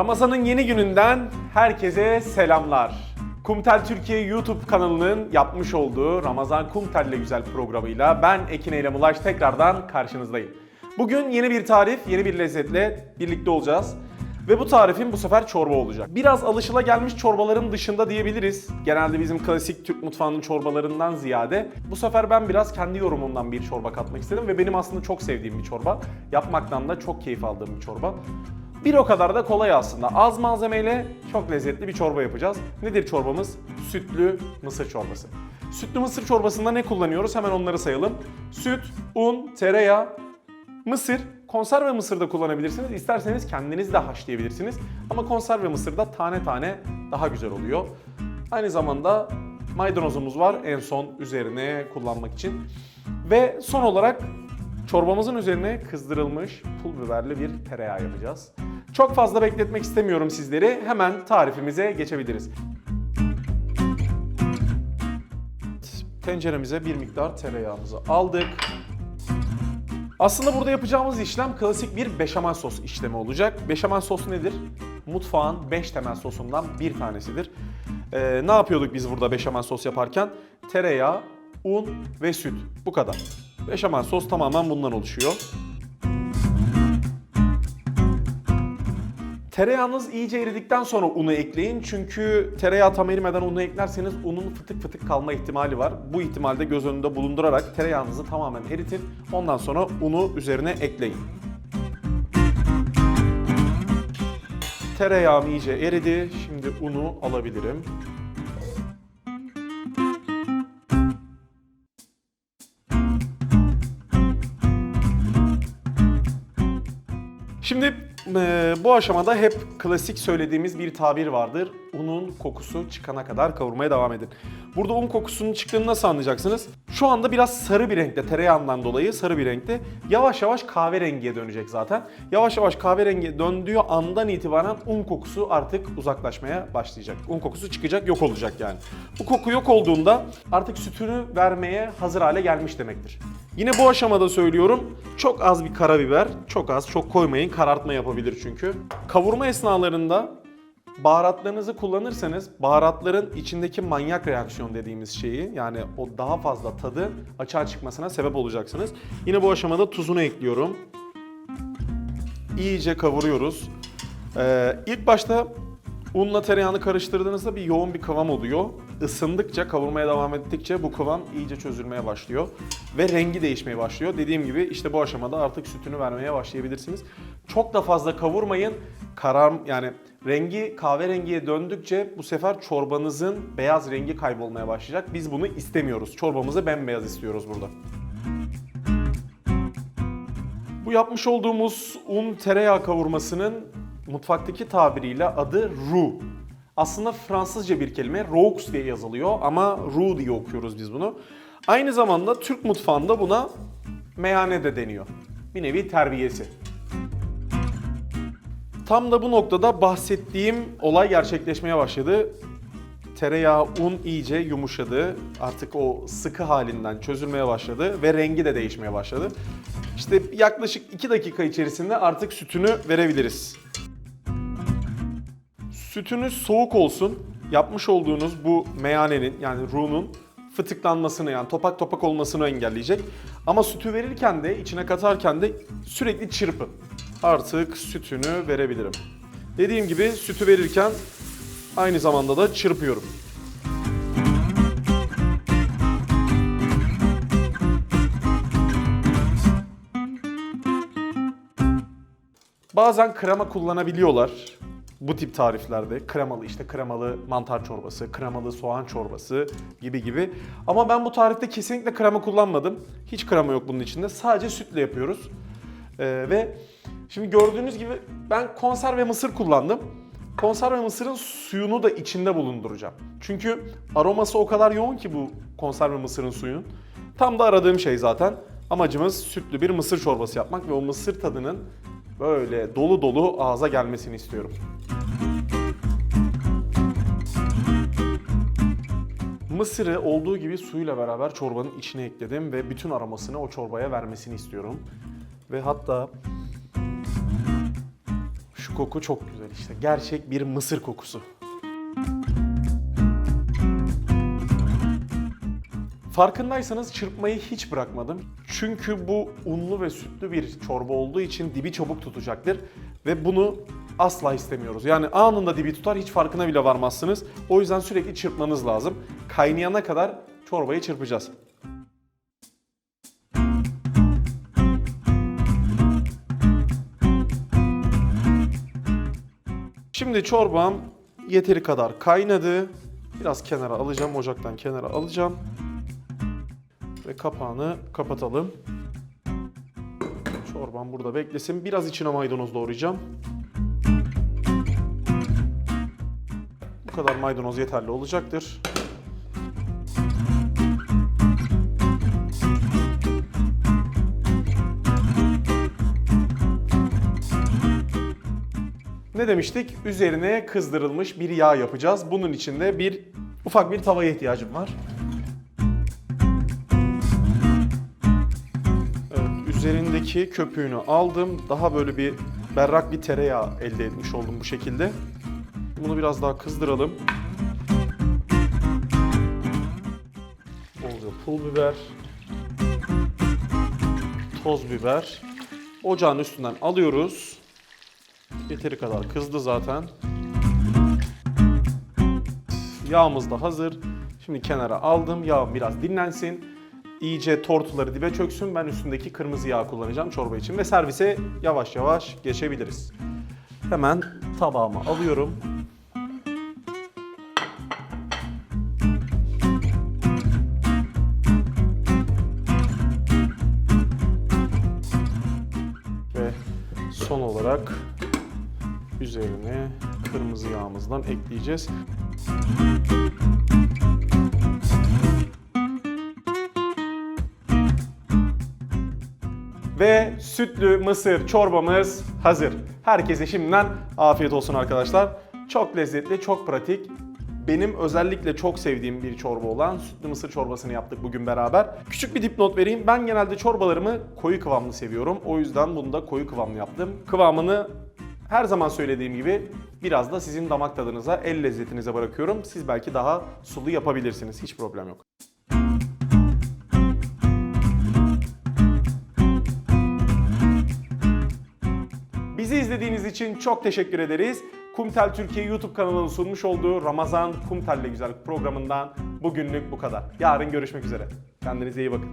Ramazan'ın yeni gününden herkese selamlar. Kumtel Türkiye YouTube kanalının yapmış olduğu Ramazan Kumtel'le güzel programıyla ben Ekin Eylem Ulaş tekrardan karşınızdayım. Bugün yeni bir tarif, yeni bir lezzetle birlikte olacağız. Ve bu tarifim bu sefer çorba olacak. Biraz alışılagelmiş çorbaların dışında diyebiliriz. Genelde bizim klasik Türk mutfağının çorbalarından ziyade bu sefer ben biraz kendi yorumumdan bir çorba katmak istedim ve benim aslında çok sevdiğim bir çorba. Yapmaktan da çok keyif aldığım bir çorba. Bir o kadar da kolay aslında. Az malzemeyle çok lezzetli bir çorba yapacağız. Nedir çorbamız? Sütlü mısır çorbası. Sütlü mısır çorbasında ne kullanıyoruz? Hemen onları sayalım. Süt, un, tereyağı, Mısır, konserve mısır da kullanabilirsiniz. İsterseniz kendiniz de haşlayabilirsiniz. Ama konserve mısır da tane tane daha güzel oluyor. Aynı zamanda maydanozumuz var en son üzerine kullanmak için. Ve son olarak çorbamızın üzerine kızdırılmış pul biberli bir tereyağı yapacağız. Çok fazla bekletmek istemiyorum sizleri. Hemen tarifimize geçebiliriz. Tenceremize bir miktar tereyağımızı aldık. Aslında burada yapacağımız işlem klasik bir beşamel sos işlemi olacak. Beşamel sos nedir? Mutfağın 5 temel sosundan bir tanesidir. Ee, ne yapıyorduk biz burada beşamel sos yaparken? Tereyağı, un ve süt. Bu kadar. Beşamel sos tamamen bundan oluşuyor. Tereyağınız iyice eridikten sonra unu ekleyin. Çünkü tereyağı tam erimeden unu eklerseniz unun fıtık fıtık kalma ihtimali var. Bu ihtimalde göz önünde bulundurarak tereyağınızı tamamen eritin. Ondan sonra unu üzerine ekleyin. Tereyağım iyice eridi. Şimdi unu alabilirim. Şimdi e, bu aşamada hep klasik söylediğimiz bir tabir vardır. Unun kokusu çıkana kadar kavurmaya devam edin. Burada un kokusunun çıktığını nasıl anlayacaksınız? Şu anda biraz sarı bir renkte, tereyağından dolayı sarı bir renkte. Yavaş yavaş kahverengiye dönecek zaten. Yavaş yavaş kahverengiye döndüğü andan itibaren un kokusu artık uzaklaşmaya başlayacak. Un kokusu çıkacak, yok olacak yani. Bu koku yok olduğunda artık sütünü vermeye hazır hale gelmiş demektir. Yine bu aşamada söylüyorum çok az bir karabiber, çok az, çok koymayın karartma yapabilir çünkü. Kavurma esnalarında baharatlarınızı kullanırsanız baharatların içindeki manyak reaksiyon dediğimiz şeyi yani o daha fazla tadı açığa çıkmasına sebep olacaksınız. Yine bu aşamada tuzunu ekliyorum. İyice kavuruyoruz. Ee, ilk başta unla tereyağını karıştırdığınızda bir yoğun bir kıvam oluyor. Isındıkça, kavurmaya devam ettikçe bu kıvam iyice çözülmeye başlıyor ve rengi değişmeye başlıyor. Dediğim gibi işte bu aşamada artık sütünü vermeye başlayabilirsiniz. Çok da fazla kavurmayın. Karar yani rengi kahverengiye döndükçe bu sefer çorbanızın beyaz rengi kaybolmaya başlayacak. Biz bunu istemiyoruz. Çorbamızı bembeyaz istiyoruz burada. Bu yapmış olduğumuz un tereyağı kavurmasının mutfaktaki tabiriyle adı roux. Aslında Fransızca bir kelime, roux diye yazılıyor ama roux diye okuyoruz biz bunu. Aynı zamanda Türk mutfağında buna meyhane de deniyor. Bir nevi terbiyesi. Tam da bu noktada bahsettiğim olay gerçekleşmeye başladı. Tereyağı, un iyice yumuşadı. Artık o sıkı halinden çözülmeye başladı ve rengi de değişmeye başladı. İşte yaklaşık 2 dakika içerisinde artık sütünü verebiliriz. Sütünüz soğuk olsun. Yapmış olduğunuz bu meyanenin yani runun fıtıklanmasını yani topak topak olmasını engelleyecek. Ama sütü verirken de içine katarken de sürekli çırpın. Artık sütünü verebilirim. Dediğim gibi sütü verirken aynı zamanda da çırpıyorum. Bazen krema kullanabiliyorlar bu tip tariflerde. Kremalı işte kremalı mantar çorbası, kremalı soğan çorbası gibi gibi. Ama ben bu tarifte kesinlikle krema kullanmadım. Hiç krema yok bunun içinde. Sadece sütle yapıyoruz. Ee, ve şimdi gördüğünüz gibi ben konserve mısır kullandım. Konserve mısırın suyunu da içinde bulunduracağım. Çünkü aroması o kadar yoğun ki bu konserve mısırın suyunun. Tam da aradığım şey zaten. Amacımız sütlü bir mısır çorbası yapmak ve o mısır tadının böyle dolu dolu ağza gelmesini istiyorum. Mısırı olduğu gibi suyla beraber çorbanın içine ekledim ve bütün aromasını o çorbaya vermesini istiyorum. Ve hatta Şu koku çok güzel işte. Gerçek bir mısır kokusu. Farkındaysanız çırpmayı hiç bırakmadım. Çünkü bu unlu ve sütlü bir çorba olduğu için dibi çabuk tutacaktır. Ve bunu asla istemiyoruz. Yani anında dibi tutar hiç farkına bile varmazsınız. O yüzden sürekli çırpmanız lazım. Kaynayana kadar çorbayı çırpacağız. Şimdi çorbam yeteri kadar kaynadı. Biraz kenara alacağım, ocaktan kenara alacağım. Ve kapağını kapatalım. Çorbam burada beklesin. Biraz içine maydanoz doğrayacağım. Bu kadar maydanoz yeterli olacaktır. Ne demiştik? Üzerine kızdırılmış bir yağ yapacağız. Bunun için de bir ufak bir tavaya ihtiyacım var. Üzerindeki köpüğünü aldım. Daha böyle bir berrak bir tereyağı elde etmiş oldum bu şekilde. Bunu biraz daha kızdıralım. Bolca pul biber. Toz biber. Ocağın üstünden alıyoruz. Yeteri kadar kızdı zaten. Yağımız da hazır. Şimdi kenara aldım. Yağım biraz dinlensin. İyice tortuları dibe çöksün. Ben üstündeki kırmızı yağ kullanacağım çorba için. Ve servise yavaş yavaş geçebiliriz. Hemen tabağıma alıyorum. Ve son olarak üzerine kırmızı yağımızdan ekleyeceğiz. Ve sütlü mısır çorbamız hazır. Herkese şimdiden afiyet olsun arkadaşlar. Çok lezzetli, çok pratik. Benim özellikle çok sevdiğim bir çorba olan sütlü mısır çorbasını yaptık bugün beraber. Küçük bir dipnot vereyim. Ben genelde çorbalarımı koyu kıvamlı seviyorum. O yüzden bunu da koyu kıvamlı yaptım. Kıvamını her zaman söylediğim gibi biraz da sizin damak tadınıza, el lezzetinize bırakıyorum. Siz belki daha sulu yapabilirsiniz. Hiç problem yok. Bizi izlediğiniz için çok teşekkür ederiz. Kumtel Türkiye YouTube kanalının sunmuş olduğu Ramazan Kumtel'le Güzel programından bugünlük bu kadar. Yarın görüşmek üzere. Kendinize iyi bakın.